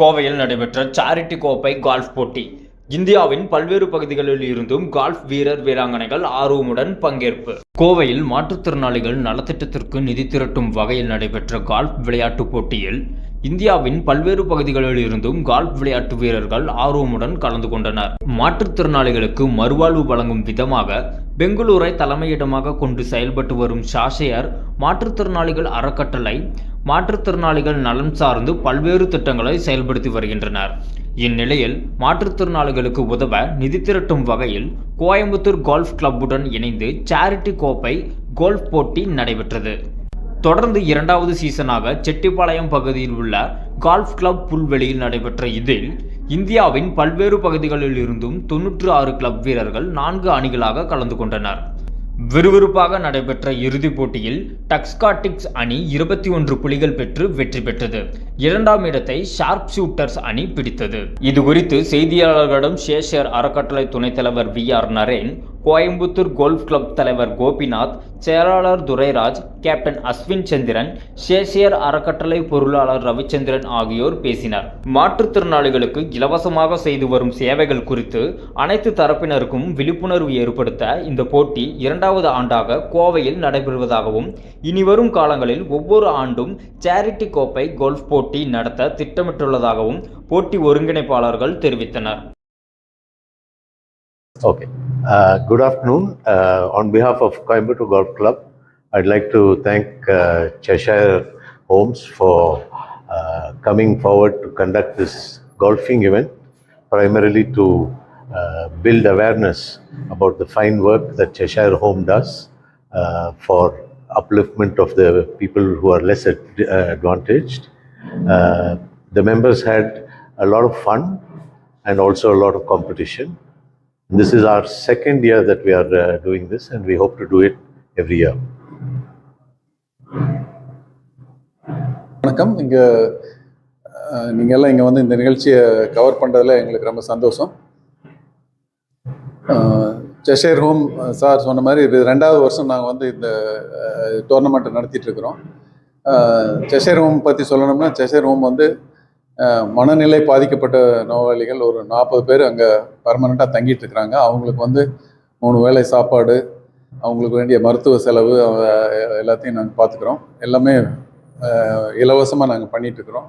கோவையில் நடைபெற்ற சாரிட்டி கோப்பை கால்ஃப் போட்டி. இந்தியாவின் பல்வேறு பகுதிகளில் இருந்தும் கால்ஃப் வீரர் வீராங்கனைகள் ஆர்வமுடன் பங்கேற்பு. கோவையில் மாற்றுத்திறனாளிகள் நலத்திட்டத்திற்கு நிதி திரட்டும் வகையில் நடைபெற்ற கால்ஃப் விளையாட்டுப் போட்டியில் இந்தியாவின் பல்வேறு பகுதிகளில் இருந்தும் கால்ப் விளையாட்டு வீரர்கள் ஆர்வமுடன் கலந்து கொண்டனர். மாற்றுத்திறனாளிகளுக்கு மறுவாழ்வு வழங்கும் விதமாக பெங்களூரை தலைமையிடமாக கொண்டு செயல்பட்டு வரும் ஷாஷையர் மாற்றுத்திறனாளிகள் அறக்கட்டளை மாற்றுத்திறனாளிகள் நலன் சார்ந்து பல்வேறு திட்டங்களை செயல்படுத்தி வருகின்றனர். இந்நிலையில் மாற்றுத்திறனாளிகளுக்கு உதவ நிதி திரட்டும் வகையில் கோயம்புத்தூர் கோல்ஃப் கிளப்புடன் இணைந்து சேரிட்டி கோப்பை கோல்ஃப் போட்டி நடைபெற்றது. தொடர்ந்து இரண்டாவது சீசனாக செட்டிப்பாளையம் பகுதியில் உள்ள கால்ஃப் கிளப் புல்வெளியில் நடைபெற்ற இதில் இந்தியாவின் பல்வேறு பகுதிகளில் இருந்தும் தொன்னூற்று ஆறு கிளப் வீரர்கள் நான்கு அணிகளாக கலந்து கொண்டனர். விறுவிறுப்பாக நடைபெற்ற இறுதிப் போட்டியில் டக்ஸ்காட்டிக்ஸ் அணி இருபத்தி ஒன்று புலிகள் பெற்று வெற்றி பெற்றது. இரண்டாம் இடத்தை ஷார்ப் ஷூட்டர்ஸ் அணி பிடித்தது. இது குறித்து செய்தியாளர்களிடம் ஷேஷர் அறக்கட்டளை துணைத் தலைவர் V R Naren Coimbatore golf club தலைவர் கோபிநாத் செயலாளர் துரைராஜ் கேப்டன் அஸ்வின் சந்திரன் சேஷியர் அறக்கட்டளை பொருளாளர் ரவிச்சந்திரன் ஆகியோர் பேசினர். மாற்றுத்திறனாளிகளுக்கு இலவசமாக செய்து வரும் சேவைகள் குறித்து அனைத்து தரப்பினருக்கும் விழிப்புணர்வு ஏற்படுத்த இந்த போட்டி இரண்டாவது ஆண்டாக கோவையில் நடைபெறுவதாகவும் இனிவரும் காலங்களில் ஒவ்வொரு ஆண்டும் சேரிட்டி கோப்பை கோல்ஃப் போட்டி நடத்த திட்டமிட்டுள்ளதாகவும் போட்டி ஒருங்கிணைப்பாளர்கள் தெரிவித்தனர். Okay. Uh, good afternoon. Uh, on behalf of Coimbatore Golf Club, I'd like to thank uh, Cheshire Homes for uh, coming forward to conduct this golfing event, primarily to uh, build awareness about the fine work that Cheshire Home does uh, for upliftment of the people who are less uh, advantaged. Uh, the members had a lot of fun and also a lot of competition. This is our second year that we are uh, doing this, and we hope to do it every year. வணக்கம். இங்கே நீங்கள் எல்லாம் இங்கே வந்து இந்த நிகழ்ச்சியை cover பண்ணுறதுல எங்களுக்கு ரொம்ப சந்தோஷம். செஷேர் ஹோம் சார் சொன்ன மாதிரி இது ரெண்டாவது வருஷம் நாங்கள் வந்து இந்த டோர்னமெண்ட்டை நடத்திட்டு இருக்கிறோம். செஷேர் ஹோம் பற்றி சொல்லணும்னா செஷேர் ஹோம் வந்து மனநிலை பாதிக்கப்பட்ட நோயாளிகள் ஒரு நாற்பது பேர் அங்கே பர்மனெண்ட்டாக தங்கிட்டு இருக்கிறாங்க அவங்களுக்கு வந்து மூணு வேளை சாப்பாடு அவங்களுக்கு வேண்டிய மருத்துவ செலவு எல்லாத்தையும் நாங்கள் பார்த்துக்குறோம் எல்லாமே இலவசமாக நாங்கள் பண்ணிகிட்ருக்குறோம்